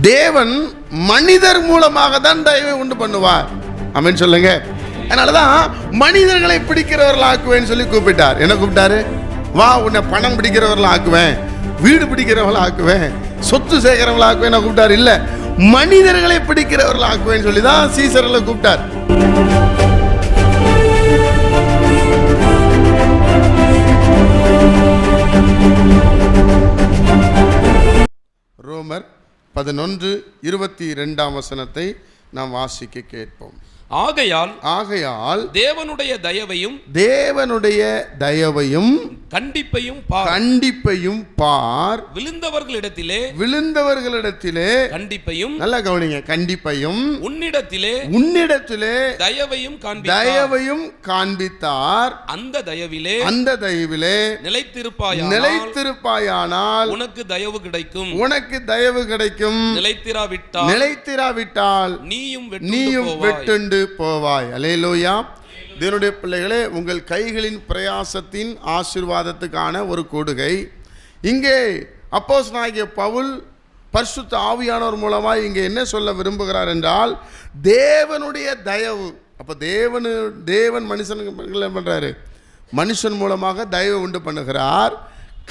தேவன் மனிதர் மூலமாக தான் தயவை உண்டு பண்ணுவார். அப்படின்னு சொல்லுங்க. அதனாலதான் மனிதர்களை பிடிக்கிறவர்கள் ஆக்குவேன்னு சொல்லி கூப்பிட்டார். என்ன கூப்பிட்டாரு? வா உன்னை பணம் பிடிக்கிறவர்கள் ஆக்குவேன் வீடு பிடிக்கிறவர்கள் ஆக்குவேன் சொத்து சேர்க்கிறவர்கள் ஆக்குவேன் நான் கூப்பிட்டார்? இல்ல மனிதர்களை பிடிக்கிறவர்கள் ஆக்குவேன்னு சொல்லி தான் சீசர்களை கூப்பிட்டார். ரோமர் பதினொன்று இருபத்தி ரெண்டாம் வசனத்தை நாம் வாசிக்க கேட்போம். ஆகையால் ஆகையால் தேவனுடைய தயவையும் தேவனுடைய தயவையும் கண்டிப்பையும் பார். கண்டிப்பையும் பார். விழுந்தவர்களிடத்திலே விழுந்தவர்களிடத்திலே கண்டிப்பையும் நல்ல கவனிங்க கண்டிப்பையும் உன்னிடத்திலே உன்னிடத்திலே தயவையும் காண்பித்தார். தயவையும் காண்பித்தார். அந்த தயவிலே அந்த தயவிலே நிலைத்திருப்பாயானால் நிலைத்திருப்பாயானால் உனக்கு தயவு கிடைக்கும். உனக்கு தயவு கிடைக்கும். நிலைத்திராவிட்டால் நிலைத்திராவிட்டால் நீயும் நீயும். வெட்டுண்டு போவாய். அலேலூயா தேவனுடைய பிள்ளைகளே உங்கள் கைகளின் பிரயாசத்தின் ஆசீர்வாதத்துக்கான ஒரு கொடுகை. இங்கே அப்போஸ் நாயகிய பவுல் பரிசுத்த ஆவியானவர் மூலமாக இங்கே என்ன சொல்ல விரும்புகிறார் என்றால் தேவனுடைய தயவு. அப்போ தேவனு தேவன் மனுஷனுக்கு என்ன பண்ணுறாரு மனுஷன் மூலமாக தயவு உண்டு பண்ணுகிறார்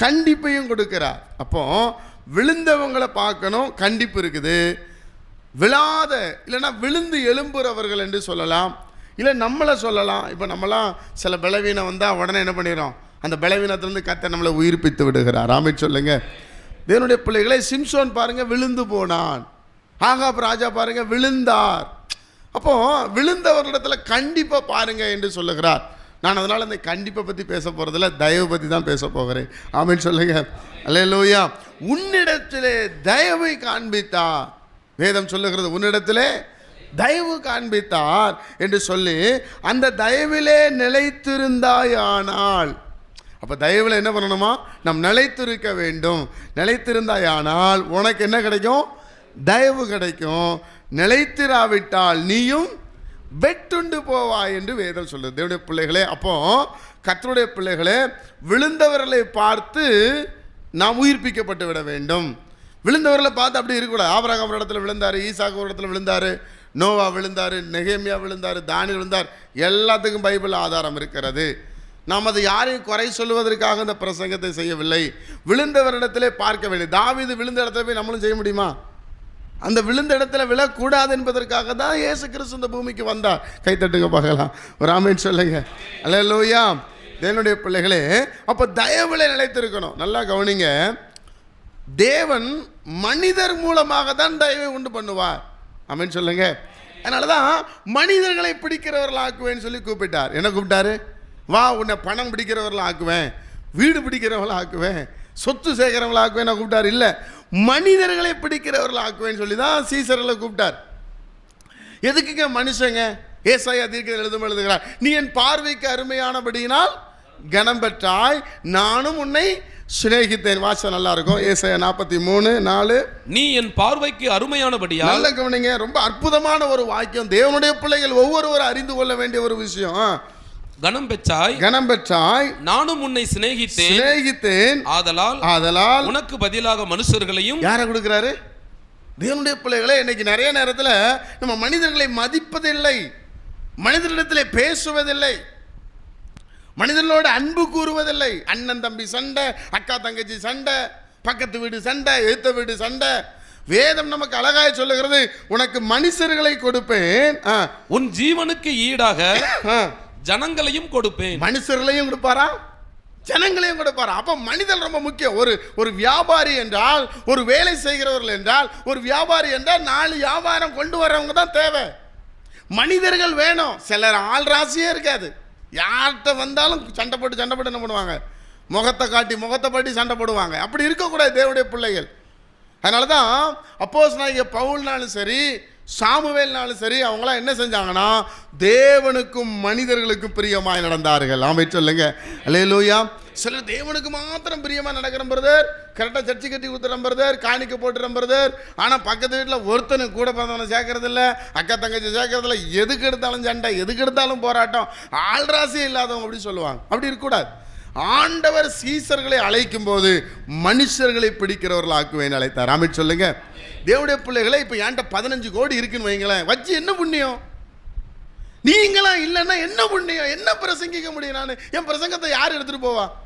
கண்டிப்பையும் கொடுக்கிறார். அப்போ விழுந்தவங்களை பார்க்கணும் கண்டிப்பு இருக்குது. விழாத இல்லைன்னா விழுந்து எழும்புறவர்கள் என்று சொல்லலாம். இல்லை நம்மளை சொல்லலாம். இப்போ நம்மலாம் சில பலவீனம் வந்தால் உடனே என்ன பண்ணிடுறோம்? அந்த பலவீனத்துலேருந்து கத்த நம்மளை உயிர்ப்பித்து விடுகிறார். ஆமென் சொல்லுங்க. தேவனுடைய பிள்ளைகளை சிம்சோன் பாருங்கள் விழுந்து போனான். ஆகாப் ராஜா பாருங்கள் விழுந்தார். அப்போ விழுந்தவர்களிடத்தில் கண்டிப்பாக பாருங்கள் என்று சொல்லுகிறார். நான் அதனால் அந்த கண்டிப்பை பற்றி பேச போகிறதில்ல தயவு பற்றி தான் பேச போகிறேன். ஆமின்னு சொல்லுங்கள் அல்ல லோயா உன்னிடத்திலே தயவை காண்பித்தா வேதம் சொல்லுகிறது உன்னிடத்திலே தயவு காண்பித்தார் என்று சொல்லி அந்த தயவிலே நிலைத்திருந்தாயானால் அப்போ தயவில் என்ன பண்ணணுமா? நம் நிலைத்திருக்க வேண்டும். நிலைத்திருந்தாயானால் உனக்கு என்ன கிடைக்கும்? தயவு கிடைக்கும். நிலைத்திராவிட்டால் நீயும் வெட்டுண்டு போவாய் என்று வேதம் சொல்லுது. தேவனுடைய பிள்ளைகளே அப்போ கத்தருடைய பிள்ளைகளே விழுந்தவர்களை பார்த்து நாம் உயிர்ப்பிக்கப்பட்டு விட வேண்டும். விழுந்தவர்களை பார்த்து அப்படி இருக்கக்கூடாது. ஆபராக ஒரு இடத்துல விழுந்தார் ஈசாக்கு ஒரு இடத்துல விழுந்தாரு நோவா விழுந்தார் நெகேமியா விழுந்தார் தானி விழுந்தார். எல்லாத்துக்கும் பைபிள் ஆதாரம் இருக்கிறது. நாம் அதை யாரையும் குறை சொல்லுவதற்காக இந்த பிரசங்கத்தை செய்யவில்லை. விழுந்தவரிடத்திலே பார்க்க வேண்டும் தாவிது விழுந்த இடத்துல போய் நம்மளும் செய்ய முடியுமா? அந்த விழுந்த இடத்துல விழக்கூடாது என்பதற்காக தான் ஏசு கிறிஸ்து இந்த பூமிக்கு வந்தார். கைத்தட்டுங்க பார்க்கலாம். ஒரு ஆமீன் சொல்லுங்க. அல்ல லோயா தேவனுடைய பிள்ளைகளே அப்போ தயவுல நிலைத்திருக்கணும். நல்லா கவனிங்க. தேவன் மனிதர் மூலமாக தான் தயவை உண்டு பண்ணுவார். அப்படின்னு சொல்லுங்க. அதனால தான் மனிதர்களை பிடிக்கிறவர்கள் ஆக்குவேன்னு சொல்லி கூப்பிட்டார். என்ன கூப்பிட்டாரு? வா உன்னை பணம் பிடிக்கிறவர்கள் ஆக்குவேன். வீடு பிடிக்கிறவர்கள் ஆக்குவேன். சொத்து சேர்க்கிறவங்களை ஆக்குவேன். நான் கூப்பிட்டார்? இல்லை மனிதர்களை பிடிக்கிறவர்கள் ஆக்குவேன்னு சொல்லி தான் சீசர்களை கூப்பிட்டார். எதுக்குங்க மனுஷங்க? ஏசாயா தீர்க்க எழுதும் எழுதுகிறார். நீ என் பார்வைக்கு அருமையானபடியினால் கனம் பெற்றாய். நானும் உன்னை சிநேகித்தேன். வாசம் நல்லா இருக்கும் ஏசாயா நாற்பத்தி மூணு நாலு. நீ என் பார்வைக்கு அருமையானபடியால் நல்ல கவனிங்க ரொம்ப அற்புதமான ஒரு வாக்கியம். தேவனுடைய பிள்ளைகள் ஒவ்வொருவரும் அறிந்து கொள்ள வேண்டிய ஒரு விஷயம். ஆ. கனம் பெற்றாய். கனம் பெற்றாய். நானும் உன்னை சிநேகித்தேன். சிநேகித்தேன். ஆதலால் ஆதலால் உனக்கு பதிலாக மனுஷர்களையும் யாரை கொடுக்குறாரு? தேவனுடைய பிள்ளைகளே இன்னைக்கு நிறைய நேரத்தில் நம்ம மனிதர்களை மதிப்பதில்லை. மனிதர்களிடத்திலே பேசுவதில்லை. மனிதர்களோடு அன்பு கூறுவதில்லை. அண்ணன் தம்பி சண்டை அக்கா தங்கச்சி சண்டை பக்கத்து வீடு சண்டை எழுத்த வீடு சண்டை. வேதம் நமக்கு அழகாய் சொல்லுகிறது உனக்கு மனுஷர்களை கொடுப்பேன். உன் ஜீவனுக்கு ஈடாக. ஜனங்களையும் கொடுப்பேன். மனுஷர்களையும் கொடுப்பாரா? ஜனங்களையும் கொடுப்பாரா? அப்போ மனிதன் ரொம்ப முக்கியம். ஒரு ஒரு வியாபாரி என்றால் ஒரு வேலை செய்கிறவர்கள் என்றால் ஒரு வியாபாரி என்றால் நாலு வியாபாரம் கொண்டு வரவங்க தான் தேவை. மனிதர்கள் வேணும். சிலர் ஆள் ராசியே இருக்காது. யார்கிட்ட வந்தாலும் சண்டை போட்டு சண்டை போட்டு என்ன பண்ணுவாங்க? முகத்தை காட்டி முகத்தை பாட்டி சண்டை போடுவாங்க. அப்படி இருக்கக்கூடாது தேவனுடைய பிள்ளைகள். அதனால தான் அப்போஸ் நாயக பவுல்னாலும் சரி சாமுவேல்னாலும் சரி அவங்களாம் என்ன செஞ்சாங்கன்னா தேவனுக்கும் மனிதர்களுக்கும் பிரியமாய் நடந்தார்கள். ஆமை சொல்லுங்க. அல்லேலூயா சிலர் தேவனுக்கு மாத்திரம் பிரியமாக நடக்கிற பிரதர் கரெக்டாக சர்ச்சை கட்டி ஊத்துறோம் பிரதர் காணிக்க போட்டுறோம் பிரதர் ஆனால் பக்கத்து வீட்டில் ஒருத்தனுக்கு கூட பிறந்தவனை சேர்க்கறதில்ல அக்கா தங்கச்சி சேர்க்கறதில்ல எதுக்கு எடுத்தாலும் சண்டை எதுக்கு எடுத்தாலும் போராட்டம். ஆள்ராசியே இல்லாதவங்க அப்படி சொல்லுவாங்க. அப்படி இருக்கக்கூடாது. ஆண்டவர் சீசர்களை அழைக்கும் போது மனுஷர்களை பிடிக்கிறவர்கள் ஆக்குவேன் அழைத்தார். ஆமென் சொல்லுங்க. தேவடைய பிள்ளைகளை இப்போ என்கிட்ட பதினஞ்சு கோடி இருக்குன்னு வைங்களேன். வச்சு என்ன புண்ணியம்? நீங்களாம் இல்லைன்னா என்ன புண்ணியம்? என்ன பிரசங்கிக்க முடியும் நான்? என் பிரசங்கத்தை யார் எடுத்துட்டு போவா?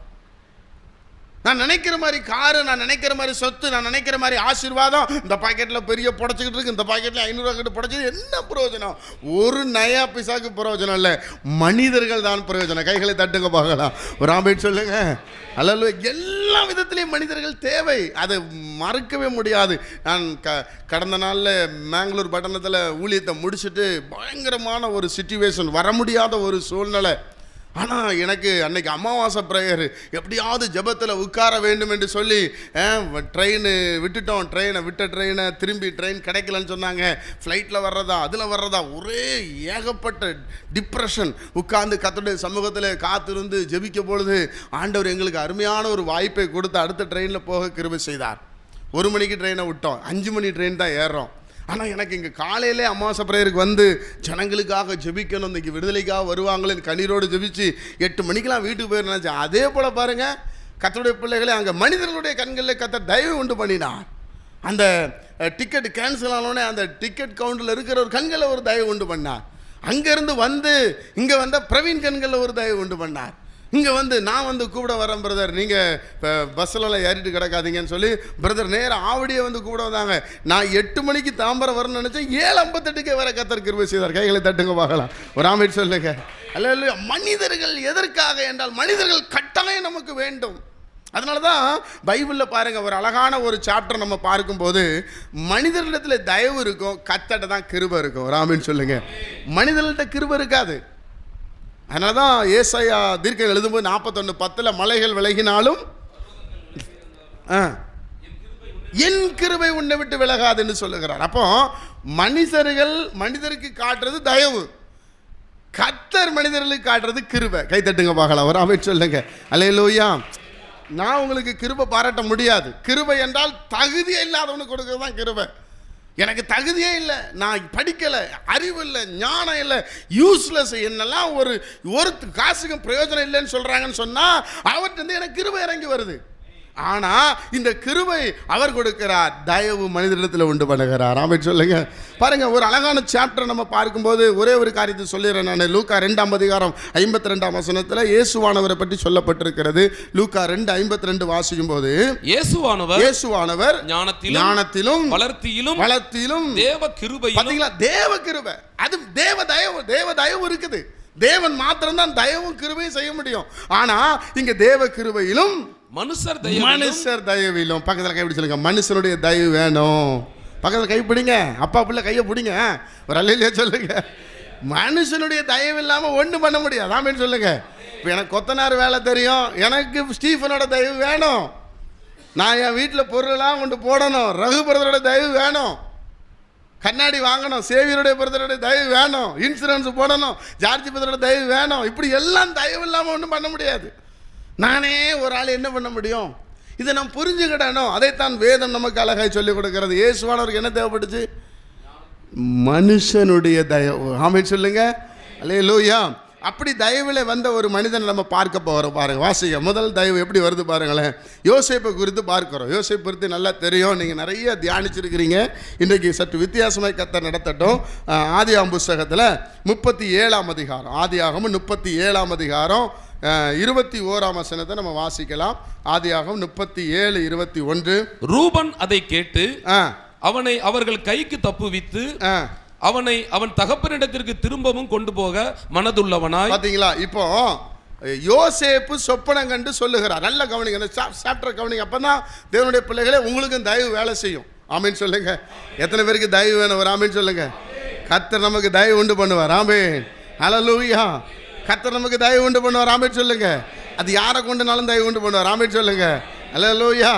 நான் நினைக்கிற மாதிரி காரு நான் நினைக்கிற மாதிரி சொத்து நான் நினைக்கிற மாதிரி ஆசீர்வாதம். இந்த பாக்கெட்டில் பெரிய புடச்சிக்கிட்டு இருக்கு இந்த பாக்கெட்டில் ஐநூறுரூவா கிட்ட புடச்சது என்ன பிரயோஜனம்? ஒரு நயா பிசாக்கு பிரயோஜனம் இல்லை. மனிதர்கள் தான் பிரயோஜனம். கைகளை தட்டுங்க பார்க்கலாம். ஒரு ஆம்பேட் சொல்லுங்க. அல்ல எல்லா விதத்திலையும் மனிதர்கள் தேவை. அதை மறுக்கவே முடியாது. நான் க கடந்த நாளில் மேங்களூர் பட்டணத்தில் ஊழியத்தை முடிச்சுட்டு பயங்கரமான ஒரு சுச்சுவேஷன் வர முடியாத ஒரு சூழ்நிலை. ஆனால் எனக்கு அன்னைக்கு அமாவாசை ப்ரேயர் எப்படியாவது ஜெபத்தில் உட்கார வேண்டும் என்று சொல்லி ட்ரெயின் விட்டுட்டோம். ட்ரெயினை விட்ட ட்ரெயினை திரும்பி ட்ரெயின் கிடைக்கலன்னு சொன்னாங்க. ஃப்ளைட்டில் வர்றதா அதில் வர்றதா ஒரே ஏகப்பட்ட டிப்ரெஷன் உட்கார்ந்து கத்தோடைய சமூகத்தில் காத்திருந்து ஜெபிக்க பொழுது ஆண்டவர் எங்களுக்கு அருமையான ஒரு வாய்ப்பை கொடுத்து அடுத்த ட்ரெயினில் போக கிருபை செய்தார். ஒரு மணிக்கு ட்ரெயினை விட்டோம். அஞ்சு மணி ட்ரெயின் தான் ஏறுறோம். ஆனால் எனக்கு இங்கே காலையிலே அமாவாசை பிரேயருக்கு வந்து ஜனங்களுக்காக ஜெபிக்கணும் இன்றைக்கி விடுதலைக்காக வருவாங்களேன்னு கண்ணீரோடு ஜெபிச்சு எட்டு மணிக்கெலாம் வீட்டுக்கு போயிரு நினச்சேன். அதே போல் பாருங்கள் கத்தருடைய பிள்ளைகளை அங்கே மனிதர்களுடைய கண்களில் கத்த தயவு உண்டு பண்ணினான் அந்த டிக்கெட் கேன்சல் ஆனோடனே அந்த டிக்கெட் கவுண்டரில் இருக்கிற ஒரு கண்களில் ஒரு தயவு உண்டு பண்ணார். அங்கேருந்து வந்து இங்கே வந்த பிரவீன் கண்களில் ஒரு தயவு உண்டு பண்ணார். இங்கே வந்து நான் வந்து கூப்பிட வரேன் பிரதர் நீங்கள் இப்போ பஸ்ஸிலலாம் ஏறிட்டு கிடக்காதீங்கன்னு சொல்லி பிரதர் நேராக ஆவடியே வந்து கூப்பிட வந்தாங்க. நான் எட்டு மணிக்கு தாம்பரம் வரணும்னு நினச்சேன் ஏழு ஐம்பத்தெட்டுக்கே வர கத்தர் கிருபை செய்தார். கைகளை தட்டுங்க பார்க்கலாம். ஒரு ஆமேட் சொல்லுங்க. அல்ல மனிதர்கள் எதற்காக என்றால் மனிதர்கள் கட்டாயம் நமக்கு வேண்டும். அதனால தான் பைபிளில் பாருங்கள் ஒரு அழகான ஒரு சாப்டர் நம்ம பார்க்கும்போது மனிதர்களிடத்தில் தயவு இருக்கும் கத்தட்ட தான் கிருபை இருக்கும். ராமின்னு சொல்லுங்கள் மனிதர்கள்ட்ட கிருபை இருக்காது. அதனால தான் ஏசையா தீர்க்கம் எழுதும்போது நாற்பத்தொன்று பத்தில் மலைகள் விலகினாலும் ஆ என் கிருபை உன்னை விட்டு விலகாதுன்னு சொல்லுகிறார். அப்போ மனிதர்கள் மனிதருக்கு காட்டுறது தயவு. கத்தர் மனிதர்களுக்கு காட்டுறது கிருபை. கை தட்டுங்க பார்க்கலாம் ஒரு அமைச்சு சொல்லுங்க. அல்லையிலோயா நான் உங்களுக்கு கிருபை பாராட்ட முடியாது. கிருபை என்றால் தகுதியே இல்லாதவனுக்கு கொடுக்கறது தான் கிருபை. எனக்கு தகுதியே இல்லை. நான் படிக்கலை அறிவு இல்லை ஞானம் இல்லை யூஸ்லெஸ் என்னெல்லாம் ஒரு ஒரு காசுக்கும் பிரயோஜனம் இல்லைன்னு சொல்கிறாங்கன்னு சொன்னால் அவர்கிட்ட எனக்கு கிருபை இறங்கி வருது. ஆனால் இந்த கிருபை அவர் கொடுக்கிறார். தயவு மனிதனிடத்தில் உண்டு பண்ணுகிறார். ஆமை சொல்லுங்க. பாருங்க ஒரு அழகான சாப்டர் நம்ம பார்க்கும்போது ஒரே ஒரு காரியத்தை சொல்லிடுறேன் நான். லூக்கா ரெண்டாம் அதிகாரம் ஐம்பத்தி ரெண்டாம் வசனத்தில் இயேசுவானவரை பற்றி சொல்லப்பட்டிருக்கிறது. லூக்கா ரெண்டு ஐம்பத்தி ரெண்டு வாசிக்கும் போது இயேசுவானவர் இயேசுவானவர் ஞானத்திலும் ஞானத்திலும் வளர்த்தியிலும் வளத்திலும் தேவ கிருபையிலும் பாத்தீங்களா? தேவ கிருபை அது தேவ தயவு தேவ தயவு இருக்குது. தேவன் மாத்திரம்தான் தயவும் கிருபையும் செய்ய முடியும். ஆனா இங்க தேவ கிருபையிலும் மனுஷர் தயவிலும் மனுஷர் தயவிலும். பக்கத்தில் கைப்பிடி சொல்லுங்க. மனுஷனுடைய தயவு வேணும். பக்கத்தில் கை பிடிங்க. அப்பா பிள்ளை கையை பிடிங்க. ஒரு அல்லையிலே சொல்லுங்க. மனுஷனுடைய தயவு இல்லாமல் ஒன்றும் பண்ண முடியாது. ஆமேன்னு சொல்லுங்க. இப்போ எனக்கு கொத்தனார் வேலை தெரியும். எனக்கு ஸ்டீஃபனோட தயவு வேணும். நான் என் வீட்டில் பொருளெல்லாம் கொண்டு போடணும். ரகு பிரதரோட தயவு வேணும். கண்ணாடி வாங்கணும். சேவியருடைய பிரதருடைய தயவு வேணும். இன்சூரன்ஸ் போடணும். ஜார்ஜி பிரதரோட தயவு வேணும். இப்படி எல்லாம் தயவு இல்லாமல் ஒன்றும் பண்ண முடியாது. நானே ஒரு ஆள் என்ன பண்ண முடியும்? இதை நான் புரிஞ்சுக்கிடணும் அதைத்தான் வேதம் நமக்கு அழகாய் சொல்லிக் கொடுக்கிறது. இயேசுவானவருக்கு என்ன தேவைப்பட்டுச்சு மனுஷனுடைய தயவு ஆமை சொல்லுங்க. அல்லே லூயா அப்படி தயவில் வந்த ஒரு மனிதனை நம்ம பார்க்க போகிறோம் பாருங்க வாசிக்க முதல் தயவு எப்படி வருது பாருங்களேன். யோசிப்பை குறித்து பார்க்குறோம். யோசேப் குறித்து நல்லா தெரியும். நீங்கள் நிறைய தியானிச்சிருக்கிறீங்க. இன்றைக்கு சற்று வித்தியாசமாக கத்தை நடத்தட்டும். ஆதியாம் புஸ்தகத்தில் முப்பத்தி ஏழாம் அதிகாரம். ஆதியாகமும் முப்பத்தி ஏழாம் அதிகாரம். இருபத்தி ஓராம் வசனத்தை நம்ம வாசிக்கலாம். ஆதியாகம் முப்பத்தி ஏழு இருபத்தி ஒன்று. ரூபன் அதை கேட்டு அவனை அவர்கள் கைக்கு தப்புவித்து அவனை அவன் தகப்பனிடத்திற்கு திரும்பவும் கொண்டு போக மனதுள்ளவனாய். பாத்தீங்களா? இப்போ யோசேப்பு சொப்பனம் கண்டு சொல்லுகிறார். நல்ல கவனிங்க இந்த சாப்டர் கவனிங்க. அப்பதான் தேவனுடைய பிள்ளைகளே உங்களுக்கும் தயவு வேலை செய்யும். ஆமீன் சொல்லுங்க. எத்தனை பேருக்கு தயவு வேணும்? ஒரு ஆமீன் சொல்லுங்க. கத்தர் நமக்கு தயவு உண்டு பண்ணுவார். ஆமீன். ஹalleluya கத்தர் நமக்கு தயவு உண்டு பண்ணுவார். ஆமீன் சொல்லுங்க. அது யாரை கொண்டுனாலும் தயவு உண்டு பண்ணுவார். ஆமீன் சொல்லுங்க. ஹalleluya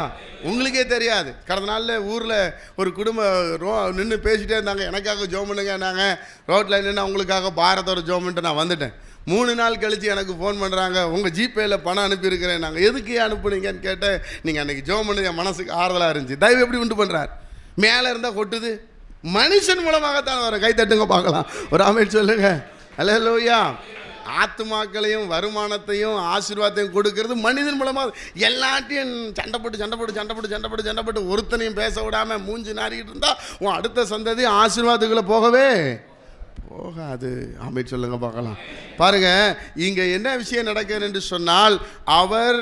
உங்களுக்கே தெரியாது. கடந்த நாளில் ஊரில் ஒரு குடும்பம் ரோ நின்று பேசிகிட்டே இருந்தாங்க. எனக்காக ஜோம் பண்ணுங்க நாங்கள் ரோட்டில் நின்று அவங்களுக்காக பாரதோட ஜோம்ன்ட்டு நான் வந்துட்டேன். மூணு நாள் கழித்து எனக்கு ஃபோன் பண்ணுறாங்க உங்கள் ஜிபேயில் பணம் அனுப்பியிருக்கிறேன். நாங்கள் எதுக்கு அனுப்புனீங்கன்னு கேட்டேன். நீங்கள் அன்றைக்கி ஜோம் பண்ணி என் மனசுக்கு ஆறுதலாக இருந்துச்சு. தயவு எப்படி உண்டு பண்ணுறார் மேலே இருந்தால் கொட்டுது. மனுஷன் மூலமாகத்தான் வரும் கை தட்டுங்க பார்க்கலாம். ஒரு அமைச்சு சொல்லுங்க. ஹலோ லோயா ஆத்துமாக்களையும் வருமானத்தையும் ஆசீர்வாதத்தையும் கொடுக்கறது மனிதன் மூலமாக எல்லாத்தையும் சண்டை போட்டு சண்டை போட்டு சண்டை போட்டு சண்டை போட்டு சண்டை போட்டு ஒருத்தனையும் பேச விடாம மூஞ்சி நாரிக்கிட்டு இருந்தால் உன் அடுத்த சந்ததி ஆசீர்வாதத்துக்குள்ளே போகவே போகாது. அமைச்சு சொல்லுங்க பார்க்கலாம். பாருங்க இங்கே என்ன விஷயம் நடக்குது என்று சொன்னால் அவர்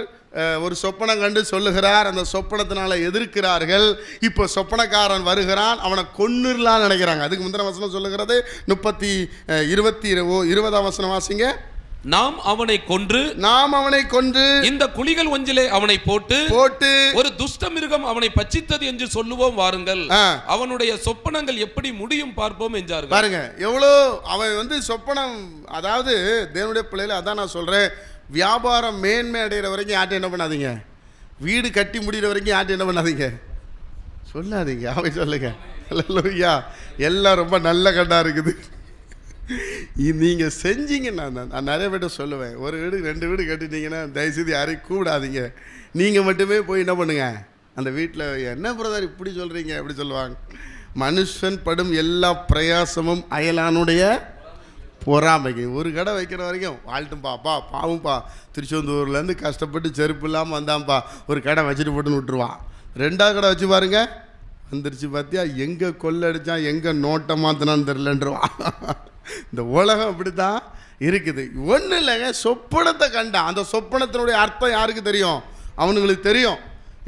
ஒரு சொப்பனம் கண்டு சொல்லுகிறார். அந்த சொப்பனத்தினால எதிர்க்கிறார்கள். இப்போ சொப்பனக்காரன் வருகிறான். அவனை கொன்னுடலாம் நினைக்கிறாங்க. அதுக்கு முந்தின வசனம் சொல்லுகிறது. முப்பத்தி இருபத்தி இருபதாம் வசனம் வாசிங்க. நாம் அவனை கொன்று நாம் அவனை கொன்று இந்த குழிகள் ஒன்றிலே அவனை போட்டு போட்டு ஒரு துஷ்ட மிருகம் அவனை பட்சித்தது என்று சொல்லுவோம் வாருங்கள். அவனுடைய சொப்பனங்கள் எப்படி முடியும் பார்ப்போம் என்றார்கள். பாருங்க எவ்வளோ அவன் வந்து சொப்பனம் அதாவது தேவனுடைய பிள்ளைகள் அதான் நான் சொல்கிறேன் வியாபாரம் மேன்மை அடைகிற வரைக்கும் யார்ட்டும் என்ன பண்ணாதீங்க? வீடு கட்டி முடிகிற வரைக்கும் யார்ட்டும் என்ன பண்ணாதீங்க? சொல்லாதீங்க. அவன் சொல்லுங்க. ஐயா எல்லாம் ரொம்ப நல்ல கண்டா இருக்குது. நீங்கள் செஞ்சீங்கன்னா நான் நிறைய பேர்ட்ட சொல்லுவேன். ஒரு வீடு ரெண்டு வீடு கட்டிட்டீங்கன்னா தயவுசெய்து யாரையும் கூடாதீங்க நீங்கள் மட்டுமே போய் என்ன பண்ணுங்க? அந்த வீட்டில் என்ன பிரதர் இப்படி சொல்கிறீங்க அப்படி சொல்லுவாங்க. மனுஷன் படும் எல்லா பிரயாசமும் அயலானுடைய பொறாமைக்கு. ஒரு கடை வைக்கிற வரைக்கும் வாழ்ட்டும்பா பா பாவும்பா. திருச்செந்தூர்லேருந்து கஷ்டப்பட்டு செருப்பு இல்லாமல் வந்தான்ப்பா ஒரு கடை வச்சுட்டு போட்டுன்னு விட்டுருவான் ரெண்டாவது கடை வச்சு பாருங்க. வந்துருச்சு பார்த்தியா எங்கே கொள்ளடிச்சான் எங்கே நோட்டை மாற்றினான்னு தெரிலன்றவான் இந்த உலகம் அப்படி தான் இருக்குது. ஒன்றும் இல்லைங்க சொப்பனத்தை கண்டான். அந்த சொப்பனத்தினுடைய அர்த்தம் யாருக்கு தெரியும்? அவனுங்களுக்கு தெரியும்.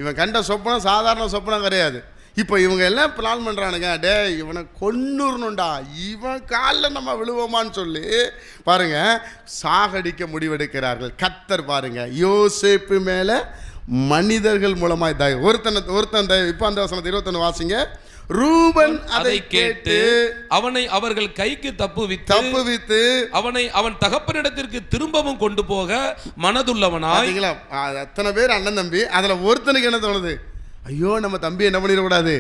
இவன் கண்ட சொப்பனம் சாதாரண சொப்பனம் கிடையாது. இப்போ இவங்க எல்லாம் பிளான் பண்ணுறானுங்க டே இவனை கொன்னுறணும்டா. இவன் காலில் நம்ம விழுவோமான்னு சொல்லி பாருங்க சாகடிக்க முடிவெடுக்கிறார்கள். கத்தர் பாருங்க யோசேப்பு மேலே மனிதர்கள் மூலமாய் தயவு ஒருத்தனை ஒருத்தன் தயவு இப்போ அந்த வசனத்தை இருபத்தொன்று வாசிங்க. ரூபன் அதை கேட்டு அவனை அவர்கள் கைக்கு தப்புவித்து தப்புவித்து அவனை அவன் தகப்பனிடத்திற்கு திரும்பவும் கொண்டு போக அ- அத்தனை பேர் அண்ணன் தம்பி. அதில் ஒருத்தனுக்கு என்ன தோணுது? ஐயோ நம்ம தம்பி என்ன பண்ணிடக்கூடாது?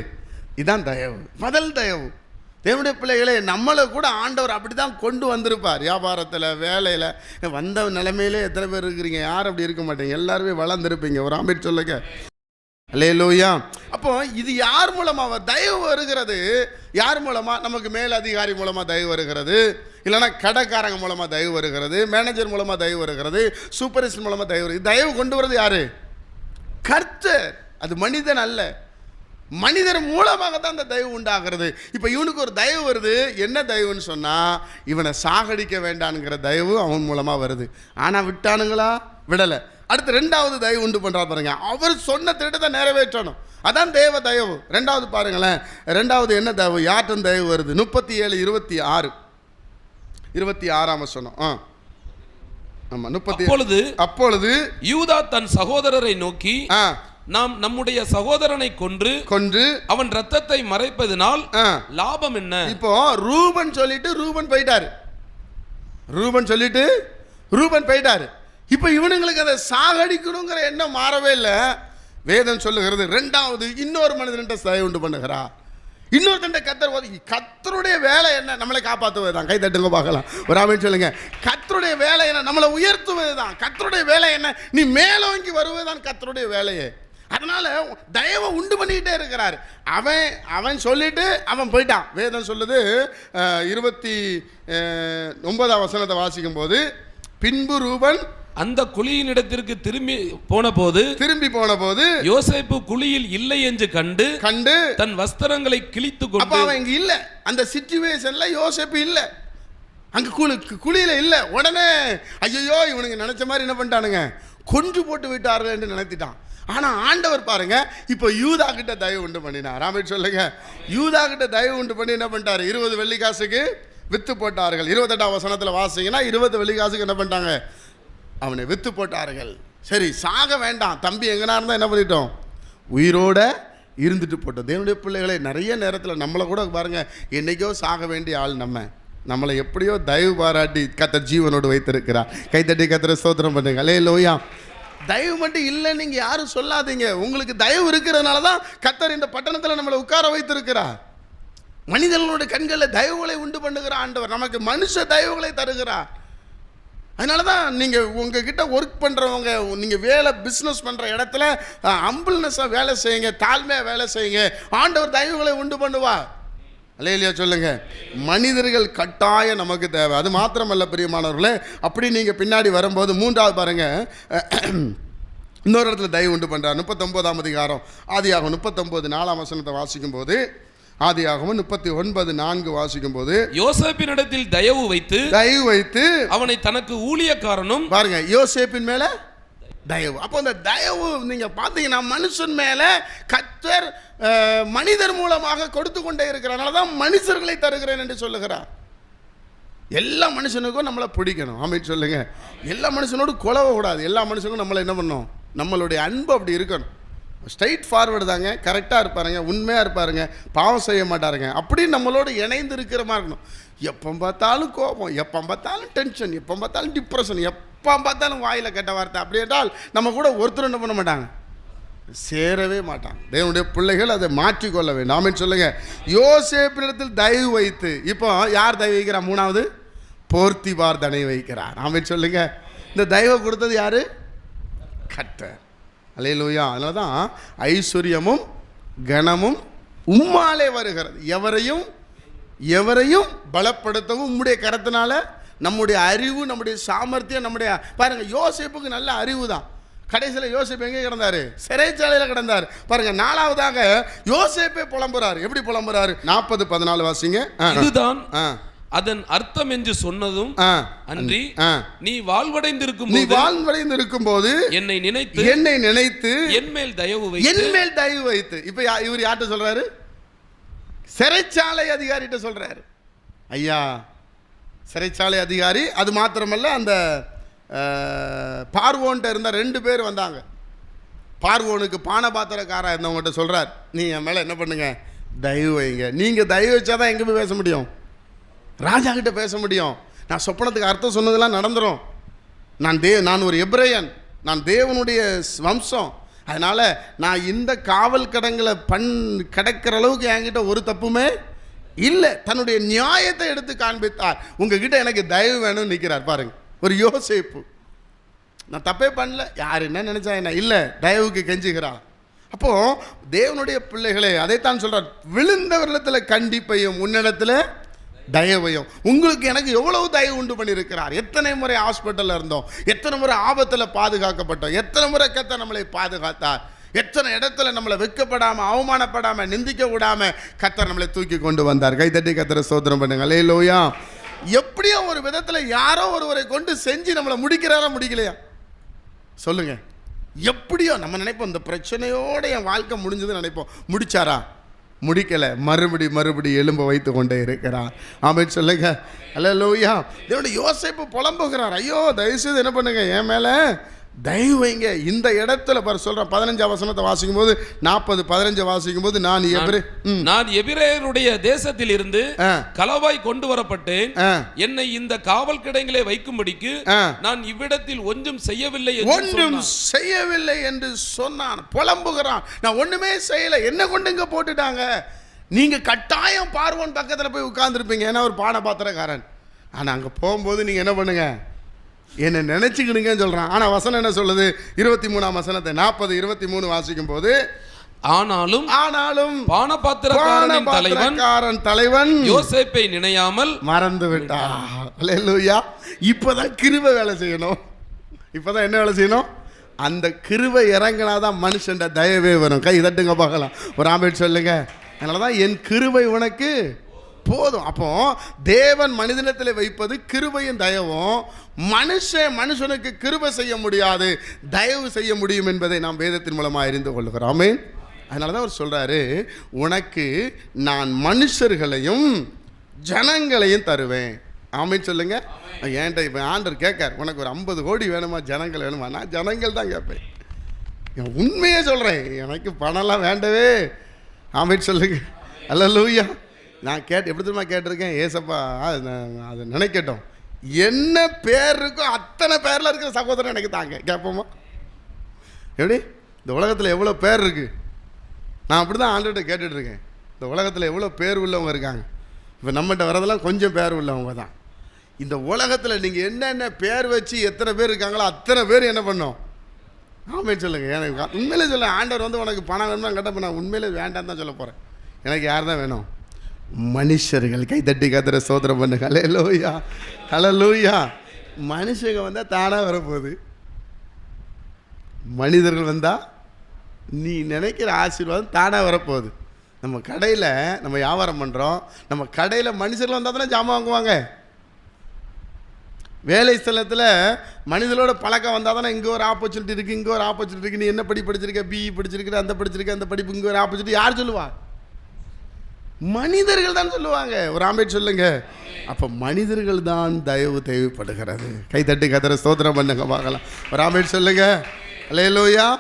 இதான் தயவு முதல் தயவு. தேவனுடைய பிள்ளைகளே நம்மளை கூட ஆண்டவர் அப்படி தான் கொண்டு வந்திருப்பார். வியாபாரத்தில் வேலையில். வந்த நிலைமையிலே எத்தனை பேர் இருக்கிறீங்க? யாரும் அப்படி இருக்க மாட்டீங்க? எல்லாருமே வளர்ந்துருப்பீங்க. ஒரு ஆம்பேட் சொல்லுங்க. அல்லே லோயா அப்போ இது யார் மூலமாக தயவு வருகிறது? யார் மூலமாக நமக்கு மேல் அதிகாரி மூலமாக தயவு வருகிறது. இல்லைன்னா கடைக்காரங்க மூலமாக தயவு வருகிறது. மேனேஜர் மூலமாக தயவு வருகிறது. சூப்பரிஸ்ட் மூலமாக தயவு வருகிறது. தயவு கொண்டு வரது யார்? கர்த்தர். அது மனிதன் அல்ல. மனிதர் மூலமாக தான் அந்த தயவு உண்டாகிறது. இப்போ இவனுக்கு ஒரு தயவு வருது. என்ன தயவுன்னு சொன்னால் இவனை சாகடிக்க வேண்டானுங்கிற தயவு அவன் மூலமாக வருது. ஆனால் விட்டானுங்களா? விடலை. அடுத்து ரெண்டாவது தயவு உண்டு பண்ணுறா பாருங்க. அவர் சொன்ன திட்டத்தை நிறைவேற்றணும். அதான் தேவ தயவு. ரெண்டாவது பாருங்களேன். ரெண்டாவது என்ன தயவு? யார்ட்டும் தயவு வருது? முப்பத்தி ஏழு இருபத்தி ஆறு. இருபத்தி ஆறாம் சொன்னோம் ஆ. ஆமாம் முப்பத்தி அப்பொழுது அப்பொழுது யூதா தன் சகோதரரை நோக்கி நாம் நம்முடைய சகோதரனை கொன்று கொன்று அவன் ரத்தத்தை மறைப்பதினால் லாபம் என்ன? இப்போ ரூபன் சொல்லிட்டு ரூபன் போயிட்டாரு. ரூபன் சொல்லிட்டு ரூபன் போயிட்டாரு. இப்போ இவனுங்களுக்கு அதை சாகடிக்கணுங்கிற எண்ணம் மாறவே இல்லை. வேதம் சொல்லுகிறது ரெண்டாவது இன்னொரு மனிதன்ட்ட தயவு உண்டு பண்ணுகிறா. இன்னொருத்தண்ட கத்தர் கத்தருடைய வேலை என்ன? நம்மளை காப்பாற்றுவது தான் கை தட்டுங்க பார்க்கலாம். ஒரு ஆமென் சொல்லுங்க. கத்தருடைய வேலை என்ன? நம்மளை உயர்த்துவது தான் கத்தருடைய வேலை என்ன? நீ மேலோங்கி வருவது தான் கத்தருடைய வேலையே. அதனால தயவை உண்டு பண்ணிக்கிட்டே இருக்கிறார். அவன் அவன் சொல்லிட்டு அவன் போயிட்டான். வேதம் சொல்லுது இருபத்தி ஒன்பதாம் வசனத்தை வாசிக்கும் போது பின்பு ரூபன் அந்த குழியினிடத்திற்கு திரும்பி போன போது திரும்பி போன போது யோசேப்பு குழியில் இல்லை என்று கண்டு கண்டு தன் வஸ்திரங்களை கிழித்து கொண்டு அவன் இங்க இல்ல. அந்த சிச்சுவேஷன்ல யோசேப்பு இல்ல. அங்க குழி குழியில இல்ல. உடனே ஐயோ இவனுங்க நினைச்ச மாதிரி என்ன பண்ணிட்டானுங்க? கொன்று போட்டு விட்டார்கள் என்று நினைத்திட்டான். ஆனால் ஆண்டவர் பாருங்க இப்போ யூதா கிட்ட தயவு உண்டு பண்ணினார். ராமேட் சொல்லுங்க. யூதா கிட்ட தயவு உண்டு பண்ணி என்ன பண்ணிட்டாரு? இருபது வெள்ளிக்காசுக்கு வித்து போட்டார்கள். இருபத்தெட்டாம் வசனத்தில் வாசிங்கன்னா இருபது வெள்ளிக்காசுக்கு என்ன பண்ணிட்டாங்க? அவனை வித்து போட்டார்கள். சரி சாக வேண்டாம். தம்பி எங்கனா இருந்தால் என்ன பண்ணிட்டோம்? உயிரோட இருந்துட்டு போட்டோம். தேவனுடைய பிள்ளைகளை நிறைய நேரத்தில் நம்மளை கூட பாருங்க என்றைக்கோ சாக வேண்டிய ஆள் நம்ம. நம்மளை எப்படியோ தயவு பாராட்டி கத்த ஜீவனோடு வைத்திருக்கிறார். கைத்தட்டி கத்திர ஸ்தோத்திரம் பண்ணுங்க. அலே லோயா தயவு மட்டும் இல்லை நீங்கள் யாரும் சொல்லாதீங்க. உங்களுக்கு தயவு இருக்கிறதுனால தான் கத்தர் இந்த பட்டணத்தில் நம்மளை உட்கார வைத்திருக்கிறார். மனிதர்களுடைய கண்களில் தயவுகளை உண்டு பண்ணுகிற ஆண்டவர் நமக்கு மனுஷ தயவுகளை தருகிறார். அதனால தான் நீங்கள் உங்ககிட்ட ஒர்க் பண்ணுறவங்க நீங்கள் வேலை பிஸ்னஸ் பண்ணுற இடத்துல அம்பிள்னஸாக வேலை செய்யுங்க தாழ்மையாக வேலை செய்யுங்க. ஆண்டவர் தயவுகளை உண்டு பண்ணுவா அல்லையா சொல்லுங்க. மனிதர்கள் கட்டாயம் நமக்கு தேவை. அது மாத்திரமல்ல பிரியமானவர்களே. அப்படி நீங்கள் பின்னாடி வரும்போது மூன்றாவது பாருங்க. இன்னொரு இடத்துல தயவு உண்டு பண்ணுறார் முப்பத்தொம்போதாம் அதிகாரம் ஆதியாகும் முப்பத்தொம்போது நாலாம் வசனத்தை வாசிக்கும்போது ஆதியாகவும் முப்பத்தி ஒன்பது நான்கு வாசிக்கும்போது யோசேப்பினிடத்தில் தயவு வைத்து தயவு வைத்து அவனை தனக்கு ஊழியக்காரனும் பாருங்க யோசேப்பின் மேல தயவு. அப்போ அந்த தயவு நீங்கள் பார்த்தீங்கன்னா மனுஷன் மேலே கத்தர் மனிதர் மூலமாக கொடுத்து கொண்டே இருக்கிறனால தான் மனுஷர்களை தருகிறேன் என்று சொல்லுகிறார். எல்லா மனுஷனுக்கும் நம்மளை பிடிக்கணும். ஆமைன்னு சொல்லுங்க. எல்லா மனுஷனோடு குலவ கூடாது. எல்லா மனுஷனுக்கும் நம்மளை என்ன பண்ணணும்? நம்மளுடைய அன்பு அப்படி இருக்கணும். ஸ்ட்ரைட் ஃபார்வர்டு தாங்க. கரெக்டாக இருப்பாருங்க. உண்மையாக இருப்பாருங்க. பாவம் செய்ய மாட்டாருங்க. அப்படி நம்மளோட இணைந்து இருக்கிற மாதிரி இருக்கணும். எப்போ பார்த்தாலும் கோபம் எப்போ பார்த்தாலும் டென்ஷன் எப்போ பார்த்தாலும் டிப்ரெஷன் எப்போ பார்த்தாலும் வாயில் கெட்ட வார்த்தை. அப்படி என்றால் நம்ம கூட ஒருத்தர் என்ன பண்ண மாட்டாங்க? சேரவே மாட்டாங்க. தேவனுடைய பிள்ளைகள் அதை மாற்றிக்கொள்ள வேண்டும். நாம சொல்லுங்க. யோசேப்பினிடத்தில் தயவு வைத்து இப்போ யார் தயவு வைக்கிறா மூணாவது போர்த்திபார் தனை வைக்கிறார். ஆமென் சொல்லுங்க. இந்த தயவை கொடுத்தது யாரு? கர்த்தர். அலையலூயா அதனால தான் ஐஸ்வர்யமும் கனமும் உம்மாலே வருகிறது. எவரையும் எவரையும் பலப்படுத்தவும் உம்முடைய கரத்தினால நம்முடைய அறிவு நம்முடைய சாமர்த்தியம் நம்முடைய பாருங்க யோசிப்புக்கு நல்ல அறிவு தான் கடைசியில் யோசிப்பு எங்கே கிடந்தாரு? சிறைச்சாலையில் கிடந்தார். பாருங்க நாலாவதாக யோசேப்பே புலம்புறாரு. எப்படி புலம்புறாரு? நாற்பது பதினாலு வாசிங்க. இதுதான் அதன் அர்த்தம் என்று சொன்னதும் அன்றி. நீ வாழ்வடைந்திருக்கும் நீ போது வாழ்வடைந்து இருக்கும்போது என்னை நினைத்து என்னை நினைத்து என் மேல் தயவு என் மேல் தயவு வைத்து. இப்போ இவர் யார்கிட்ட சொல்றாரு? சிறைச்சாலை அதிகாரிகிட்ட சொல்கிறாரு ஐயா சிறைச்சாலை அதிகாரி அது மாத்திரமல்ல அந்த பார்வோன்ட்ட இருந்த ரெண்டு பேர் வந்தாங்க. பார்வோனுக்கு பானபாத்திரக்காரா இருந்தவங்ககிட்ட சொல்கிறார் நீ என் மேலே என்ன பண்ணுங்க? தயவு வைங்க. நீங்கள் தயவு வச்சாதான் எங்கே போய் பேச முடியும்? ராஜா கிட்ட பேச முடியும். நான் சொப்பனத்துக்கு அர்த்தம் சொன்னதெல்லாம் நடந்துரும். நான் தே நான் ஒரு எப்ரேயன். நான் தேவனுடைய வம்சம். அதனால் நான் இந்த காவல் கடங்களை பண் கிடக்கிற அளவுக்கு என்கிட்ட ஒரு தப்புமே இல்லை. தன்னுடைய நியாயத்தை எடுத்து காண்பித்தார். உங்ககிட்ட எனக்கு தயவு வேணும்னு நிற்கிறார் பாருங்க ஒரு யோசிப்பு. நான் தப்பே பண்ணல. யார் என்ன நினச்சா என்ன? இல்லை தயவுக்கு கெஞ்சுகிறா. அப்போது தேவனுடைய பிள்ளைகளே அதைத்தான் சொல்கிறார் விழுந்தவரிடத்தில் கண்டிப்பையும் உன்னிடத்தில் தயவையும். உங்களுக்கு எனக்கு எவ்வளவு தயவு உண்டு பண்ணியிருக்கிறார்? எத்தனை முறை ஹாஸ்பிட்டலில் இருந்தோம்? எத்தனை முறை ஆபத்தில் பாதுகாக்கப்பட்டோம்? எத்தனை முறை கத்த நம்மளை பாதுகாத்தார்? எத்தனை இடத்துல நம்மளை வெக்கப்படாமல் அவமானப்படாமல் நிந்திக்க விடாம கத்தர் நம்மளை தூக்கி கொண்டு வந்தார். கைத்தட்டி கத்தரை சோதனம் பண்ணுங்க. அல்லேலூயா எப்படியோ ஒரு விதத்தில் யாரோ ஒருவரை கொண்டு செஞ்சு நம்மளை முடிக்கிறாரா முடிக்கலையா? சொல்லுங்கள் எப்படியோ நம்ம நினைப்போம் இந்த பிரச்சனையோட என் வாழ்க்கை முடிஞ்சதுன்னு நினைப்போம். முடிச்சாரா? முடிக்கலை. மறுபடி மறுபடி எலும்ப வைத்து கொண்டே இருக்கிறார் அப்படின்னு சொல்லுங்க. அல்ல லோய்யா இதோட யோசிப்பு புலம்புகிறார். ஐயோ தயவுசெய்து என்ன பண்ணுங்க? என் மேலே தயவு வைங்க. இந்த இடத்துல பாரு சொல்கிறேன் பதினஞ்சாம் வசனத்தை வாசிக்கும் போது நாற்பது பதினஞ்சு வாசிக்கும் போது நான் எவரு ம். நான் எபிரேயருடைய தேசத்தில் இருந்து ஆ. களவாய் கொண்டு வரப்பட்டேன். ஆ. என்னை இந்த காவல் கிடங்கிலே வைக்கும்படிக்கு. நான் இவ்விடத்தில் ஒன்றும் செய்யவில்லை ஒன்றும். செய்யவில்லை என்று சொன்னான். புலம்புகிறான். நான் ஒண்ணுமே செய்யல. என்ன கொண்டு இங்க போட்டுட்டாங்க? நீங்க கட்டாயம் பார்வன் பக்கத்துல போய் உட்கார்ந்துருப்பீங்க. ஏன்னா ஒரு பான பாத்திரக்காரன் ஆனா அங்க போகும்போது நீங்க என்ன பண்ணுங்க? என்னை நினைச்சுக்கிடுங்கன்னு சொல்றான். ஆனா வசனம் என்ன சொல்லுது? இருபத்தி மூணாம் வசனத்தை நாற்பது இருபத்தி மூணு வாசிக்கும் போது ஆனாலும் ஆனாலும் பானபாத்திரக்காரன் தலைவன் யோசேப்பை நினையாமல் மறந்து விட்டா அல்லேலூயா. இப்போதான் கிருபை வேலை செய்யணும். இப்போதான் என்ன வேலை செய்யணும்? அந்த கிருபை இறங்கினாதான் மனுஷன் தயவே வரும். கை தட்டுங்க பார்க்கலாம். ஒரு ஆம்பேட் சொல்லுங்க. அதனால தான் என் கிருபை உனக்கு போதும். அப்போ தேவன் மனிதனத்தில் வைப்பது கிருபையும் தயவும். மனுஷன் மனுஷனுக்கு கிருபை செய்ய முடியாது தயவு செய்ய முடியும் என்பதை நாம் வேதத்தின் மூலமாக அறிந்து கொள்கிறோமே அதனால தான் அவர் சொல்கிறாரு உனக்கு நான் மனுஷர்களையும் ஜனங்களையும் தருவேன். ஆமென் சொல்லுங்க. ஏன்டா இப்போ ஆண்டர் கேட்கார் உனக்கு ஒரு ஐம்பது கோடி வேணுமா ஜனங்கள் வேணுமா? நான் ஜனங்கள் தான் கேட்பேன். என் உண்மையே சொல்கிறேன் எனக்கு பணம்லாம் வேண்டவே. ஆமென் சொல்லுங்க. அல்ல லூயா நான் கேட்டு எப்படி தெரியுமா கேட்டிருக்கேன்? ஏசப்பா அது அதை நினைக்கட்டும். என்ன பேர் இருக்கோ அத்தனை பேரில் இருக்கிற சகோதரன் எனக்கு தாங்க. கேட்போமா எப்படி? இந்த உலகத்தில் எவ்வளோ பேர் இருக்குது நான் அப்படி தான் ஆண்டுகிட்ட கேட்டுட்ருக்கேன். இந்த உலகத்தில் எவ்வளோ பேர் உள்ளவங்க இருக்காங்க. இப்போ நம்மகிட்ட வரதெல்லாம் கொஞ்சம் பேர் உள்ளவங்க தான். இந்த உலகத்தில் நீங்கள் என்னென்ன பேர் வச்சு எத்தனை பேர் இருக்காங்களோ அத்தனை பேர் என்ன பண்ணோம்? ஆமாம் சொல்லுங்கள் எனக்கு உண்மையிலே சொல்ல ஆண்டவர் வந்து உனக்கு பணம் வேணும்னா கேட்டால் நான் உண்மையிலே வேண்டாம் தான் சொல்ல போகிறேன் எனக்கு யார் தான் வேணும்? மனுஷர்கள் கைதட்டி கத்திர சோதரம் லூயா கலை லூயா மனுஷங்க வந்தால் தானாக வரப்போகுது. மனிதர்கள் வந்தால் நீ நினைக்கிற ஆசீர்வாதம் தானாக வரப்போகுது. நம்ம கடையில் நம்ம வியாபாரம் பண்ணுறோம் நம்ம கடையில் மனுஷர்கள் வந்தால் தானே ஜாமான் வாங்குவாங்க. வேலை ஸ்தலத்தில் மனிதனோட பழக்கம் வந்தால் தானே இங்கே ஒரு ஆப்பர்ச்சுனிட்டி இருக்குது இங்கே ஒரு ஆப்பர்ச்சுனிட்டி இருக்குது நீ என்ன படி படிச்சிருக்க? பிஇ படிச்சிருக்க அந்த படிச்சிருக்க அந்த படிப்பு இங்கே ஒரு ஆப்பர்ச்சுனிட்டி யார் சொல்லுவா? மனிதர்கள் தான் சொல்லுவாங்க. ஒரு ஆம்பேட் சொல்லுங்க. அப்போ மனிதர்கள் தான் தயவு தேவைப்படுகிறது. கை கதற கத்திர பண்ணுங்க பார்க்கலாம். ஒரு ஆம்பேட் சொல்லுங்க. அலையலோயா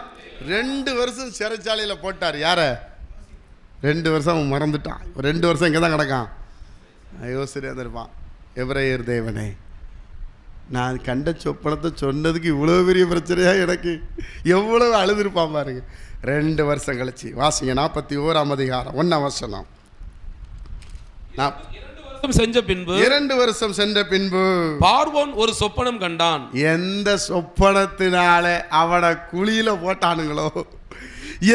ரெண்டு வருஷம் சிறைச்சாலையில் போட்டார். யார? ரெண்டு வருஷம் அவன் மறந்துட்டான். ஒரு ரெண்டு வருஷம் இங்கே தான் கிடக்கான். ஐயோ சரியாக இருந்திருப்பான். எப்ரையர் தேவனே நான் கண்ட சொப்பனத்தை சொன்னதுக்கு இவ்வளோ பெரிய பிரச்சனையாக எனக்கு? எவ்வளோ அழுதுருப்பான் பாருங்க. ரெண்டு வருஷம் கழிச்சு. வாசிங்க நாற்பத்தி ஓராம் அதிகாரம் ஒன்றாம் வருஷம் நான் வருஷம் செஞ்ச பின்பு இரண்டு வருஷம் சென்ற பின்பு பார்வோன் ஒரு சொப்பனம் கண்டான். எந்த சொப்பனத்தினால அவனை குழியில போட்டானுங்களோ?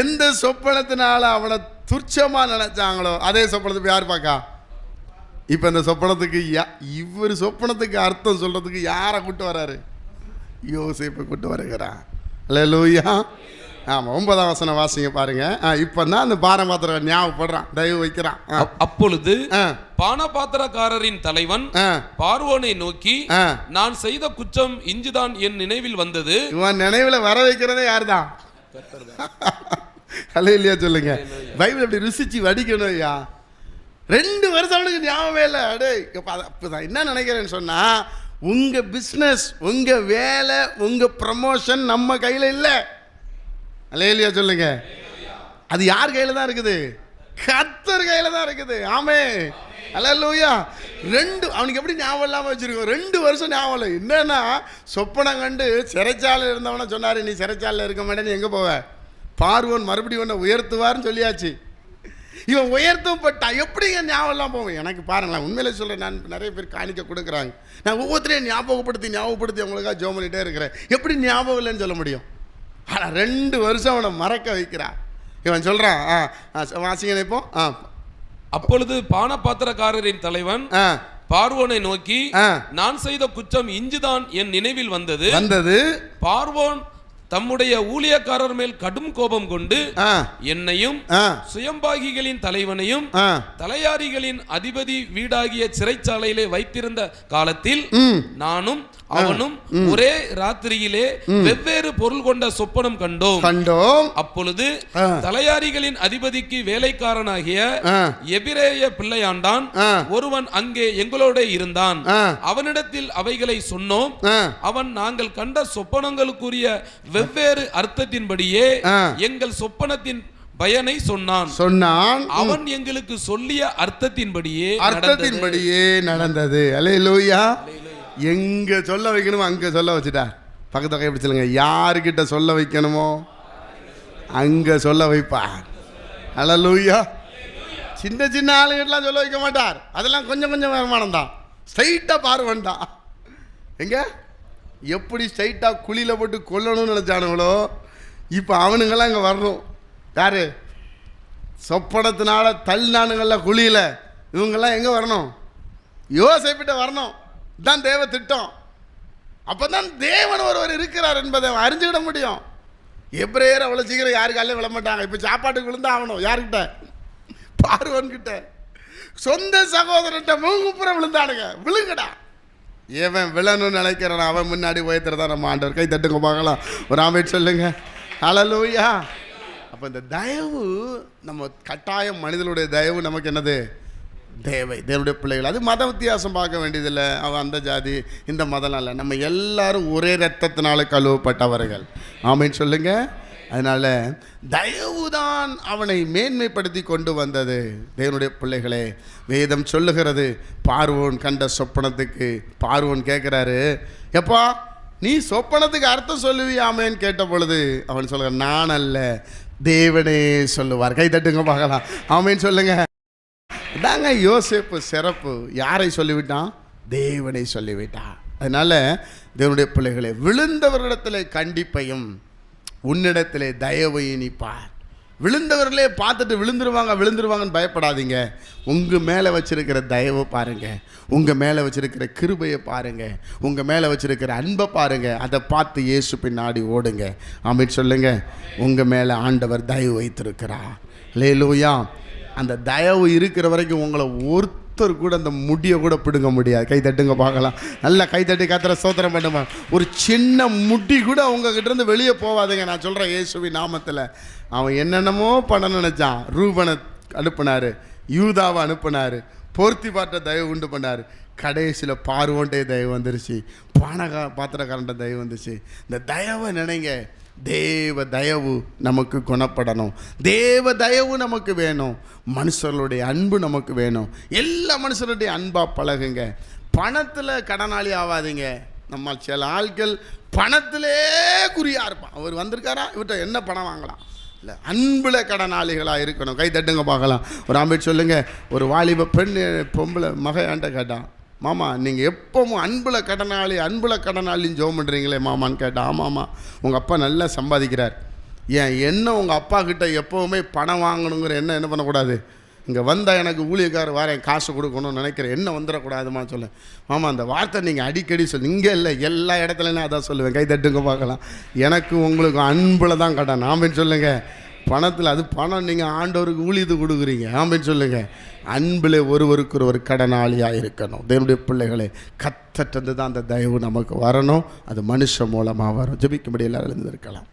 எந்த சொப்பனத்தினால அவனை துர்ச்சமா நினைச்சாங்களோ? அதே சொப்பனத்தை போய் யார் பார்க்கா? இப்போ இந்த சொப்பனத்துக்கு இவர் சொப்பனத்துக்கு அர்த்தம் சொல்றதுக்கு யாரை கூட்டு வராரு? யோசிப்பை கூட்டு வருகிறான். லூயா ஆமாம் ஒன்பதாம் வசனம் வாசிங்க பாருங்க. இப்போ தான் அந்த பாரமாத்திரம் ஞாபகப்படுறான். தயவு வைக்கிறான். அப்பொழுது ஆ. பானபாத்திரக்காரரின் தலைவன் பார்வோனை நோக்கி நான் செய்த குற்றம் இஞ்சுதான் என் நினைவில் வந்தது. இவன் நினைவுல வர வைக்கிறதே யார் தான் அல்ல இல்லையா சொல்லுங்க பைபிள் அப்படி ருசிச்சு வடிக்கணும் ஐயா. ரெண்டு வருஷம் அவனுக்கு ஞாபகமே இல்லை. அடே இப்ப நான் என்ன நினைக்கிறேன்னு சொன்னா உங்க பிஸ்னஸ் உங்க வேலை உங்க ப்ரமோஷன் நம்ம கையில இல்லை. அல்ல இல்லையா சொல்லுங்க. அது யார் கையில தான் இருக்குது? கத்தர் கையில தான் இருக்குது. ஆமே. அல்லூயா ரெண்டு அவனுக்கு எப்படி ஞாபகம் இல்லாமல் வச்சிருக்கோம்? ரெண்டு வருஷம் ஞாபகம் இல்லை. என்னன்னா சொப்பனம் கண்டு சிறைச்சாலையில் இருந்தவன சொன்னார் நீ சிறைச்சாலையில் இருக்க மாட்டேன்னு எங்கே போவ? பார்வன் மறுபடியும் உன்னை உயர்த்துவார்னு சொல்லியாச்சு. இவன் உயர்த்தும் பட்டா எப்படிங்க ஞாபகம் இல்லாம போவேன் எனக்கு பாருங்களேன் உண்மையிலே சொல்கிறேன் நான் நிறைய பேர் காணிக்க கொடுக்குறாங்க. நான் ஒவ்வொருத்தரையும் ஞாபகப்படுத்தி ஞாபகப்படுத்தி அவங்களுக்காக ஜோ பண்ணிகிட்டே இருக்கிறேன். எப்படி ஞாபகம் இல்லைன்னு சொல்ல முடியும்? ஆனால் ரெண்டு வருஷம் அவனை மறக்க வைக்கிறான் இவன் சொல்கிறான் ஆ வாசிங்க இப்போ ஆ. அப்பொழுது பானபாத்திரக்காரரின் தலைவன் ஆ. பார்வோனை நோக்கி. நான் செய்த குற்றம் இஞ்சுதான் என் நினைவில் வந்தது. வந்தது. பார்வோன் தம்முடைய ஊழியக்காரர் மேல் கடும் கோபம் கொண்டு என்னையும் சுயம்பாகிகளின் தலைவனையும் தலையாரிகளின் அதிபதி வீடாகிய சிறைச்சாலையிலே வைத்திருந்த காலத்தில் நானும் அவனும் ஒரே ராத்திரியிலே வெவ்வேறு பொருள் கொண்ட சொப்பனம் கண்டோம். கண்டோம். அப்பொழுது. தலையாரிகளின் அதிபதிக்கு வேலைக்காரனாகிய எபிரேய பிள்ளையாண்டான். ஒருவன் அங்கே எங்களோட இருந்தான். அவனிடத்தில் அவைகளை சொன்னோம். அவன் நாங்கள் கண்ட சொப்பனங்களுக்குரிய வெவ்வேறு அர்த்தத்தின்படியே. எங்கள் சொப்பனத்தின் பயனை சொன்னான். சொன்னான். அவன் எங்களுக்கு சொல்லிய அர்த்தத்தின்படியே. அர்த்தத்தின்படியே நடந்தது. அலே லூயா எங்க சொல்ல வைக்கணுமோ அங்க சொல்ல வச்சுட்டா பக்கத்து கை பிடிச்சலுங்க யாருக்கிட்ட சொல்ல வைக்கணுமோ அங்க சொல்ல வைப்பார். அல லூயா சின்ன சின்ன ஆளுகிட்டலாம் சொல்ல வைக்க மாட்டார். அதெல்லாம் கொஞ்சம் கொஞ்சம் வருமானம் தான். ஸ்ட்ரைட்டாக பார்வன் தான். எங்க? எப்படி ஸ்ட்ரைட்டாக குழியில் போட்டு கொல்லணும்னு நினச்சானுங்களோ இப்போ அவனுங்கெல்லாம் இங்கே வரணும். யாரு? சொப்பனத்தினால தள்ளினானுங்கள குழியில். இவங்கெல்லாம் எங்கே வரணும்? யோசிப்பிட்ட வரணும். தான் தேவ திட்டம். அப்போ தான் தேவன் ஒருவர் இருக்கிறார் என்பதை அவன் அறிஞ்சுக்கிட முடியும். எப்ரேயர் அவ்வளோ சீக்கிரம் யாரு காலையில் விளமாட்டாங்க இப்போ சாப்பாட்டுக்கு விழுந்தா ஆகணும். யாருக்கிட்ட பார்வன்கிட்ட. சொந்த சகோதரன்ட்ட மூங்குப்புறம் விழுந்தானுங்க. விழுங்கடா. எவன் விழணும்னு நினைக்கிறான் அவன் முன்னாடி உயர்த்துறதா நம்ம ஆண்டவர். கை தட்டுங்க பார்க்கலாம். ஒரு ஆமேட் சொல்லுங்க. அழலூயா அப்போ இந்த தயவு நம்ம கட்டாயம் மனிதனுடைய தயவு நமக்கு என்னது? தேவை. தேவனுடைய பிள்ளைகள். அது மத வித்தியாசம் பார்க்க வேண்டியதில்லை. அவன் அந்த ஜாதி இந்த மதம் இல்லை. நம்ம எல்லாரும் ஒரே ரத்தத்தினால கழுவப்பட்டவர்கள். ஆமின்னு சொல்லுங்க. அதனால தயவுதான் அவனை மேன்மைப்படுத்தி கொண்டு வந்தது. தேவனுடைய பிள்ளைகளே வேதம் சொல்லுகிறது. பார்வோன் கண்ட சொப்பனத்துக்கு பார்வோன் கேட்குறாரு எப்பா நீ சொப்பனத்துக்கு அர்த்தம் சொல்லுவியாமேன்னு கேட்ட பொழுது அவன் சொல்கிறான் நான் அல்ல தேவனே சொல்லுவார். கை தட்டுங்க பார்க்கலாம். ஆமேன்னு சொல்லுங்கள் தாங்க யோசேப்பு சிறப்பு. யாரை சொல்லிவிட்டான்? தேவனை சொல்லிவிட்டான். அதனால் தேவனுடைய பிள்ளைகளை விழுந்தவரிடத்தில் கண்டிப்பையும் உன்னிடத்திலே தயவை இனிப்பார். விழுந்தவர்களே பார்த்துட்டு விழுந்துருவாங்க விழுந்துருவாங்கன்னு பயப்படாதீங்க. உங்கள் மேலே வச்சுருக்கிற தயவை பாருங்கள் உங்கள் மேலே வச்சுருக்கிற கிருபையை பாருங்கள் உங்கள் மேலே வச்சுருக்கிற அன்பை பாருங்கள் அதை பார்த்து இயேசு பின்னாடி ஓடுங்க. ஆமென் சொல்லுங்கள் உங்கள் மேலே ஆண்டவர் தயவு வைத்திருக்கிறார். லேலூயா அந்த தயவு இருக்கிற வரைக்கும் உங்களை ஒருத்தர் கூட அந்த முடியை கூட பிடுங்க முடியாது. கை தட்டுங்க பார்க்கலாம். நல்லா கை தட்டி காத்திர சோத்திரம் பண்ணுமா? ஒரு சின்ன முடி கூட உங்ககிட்ட இருந்து வெளியே போவாதுங்க. நான் சொல்கிறேன் இயேசுவி நாமத்தில். அவன் என்னென்னமோ பண்ண நினச்சான். ரூபனை அனுப்புனார். யூதாவை அனுப்புனார். போர்த்தி பாட்ட தயவு உண்டு பண்ணார். கடைசியில் பார்வோன்ட்டே தயவு வந்துருச்சு. பானகா பாத்திரக்காரன்ட்ட தயவு வந்துச்சு இந்த தயவை நினைங்க. தேவ தயவு நமக்கு குணப்படணும். தேவ தயவு நமக்கு வேணும். மனுஷர்களுடைய அன்பு நமக்கு வேணும். எல்லா மனுஷருடைய அன்பாக பழகுங்க. பணத்தில் கடனாளி ஆகாதீங்க நம்ம சில ஆட்கள் பணத்திலே குறியாக இருப்பான். அவர் வந்திருக்காரா? இவர்கிட்ட என்ன பணம் வாங்கலாம்? இல்லை அன்பில் கடனாளிகளாக இருக்கணும். கை தட்டுங்க பார்க்கலாம். ஒரு ஆம்பேட் சொல்லுங்கள் ஒரு வாலிப பெண் பொம்பளை மகையாண்ட கேட்டான். மாமா நீங்கள் எப்பவும் அன்பில் கடனாளி அன்பில் கடனாளின்னு ஜோம் பண்ணுறீங்களே மாமான்னு கேட்டால் ஆமாம்மா உங்கள் அப்பா நல்லா சம்பாதிக்கிறார். ஏன் என்ன உங்கள் அப்பா கிட்ட எப்போவுமே பணம் வாங்கணுங்கிற என்ன என்ன பண்ணக்கூடாது? இங்கே வந்தால் எனக்கு ஊழியக்கார் வரேன் காசு கொடுக்கணும்னு நினைக்கிறேன் என்ன வந்துடக்கூடாதுமா சொல்ல மாமா அந்த வார்த்தை நீங்கள் அடிக்கடி சொல்லு இங்கே இல்லை எல்லா இடத்துலையும் அதான் சொல்லுவேன். கை தட்டுங்க பார்க்கலாம். எனக்கு உங்களுக்கு அன்பில் தான் கடன். ஆமின்னு சொல்லுங்கள் பணத்தில் அது பணம் நீங்கள் ஆண்டவருக்கு ஊழியது கொடுக்குறீங்க. ஆமின்னு சொல்லுங்கள் அன்பில் ஒருவருக்கு ஒருவர் கடனாளியாக இருக்கணும். தேவனுடைய பிள்ளைகளை கத்தட்டது தான் அந்த தயவு நமக்கு வரணும். அது மனுஷன் மூலமாக வரும். ஜபிக்கும்படி எல்லாரும் இருந்திருக்கலாம்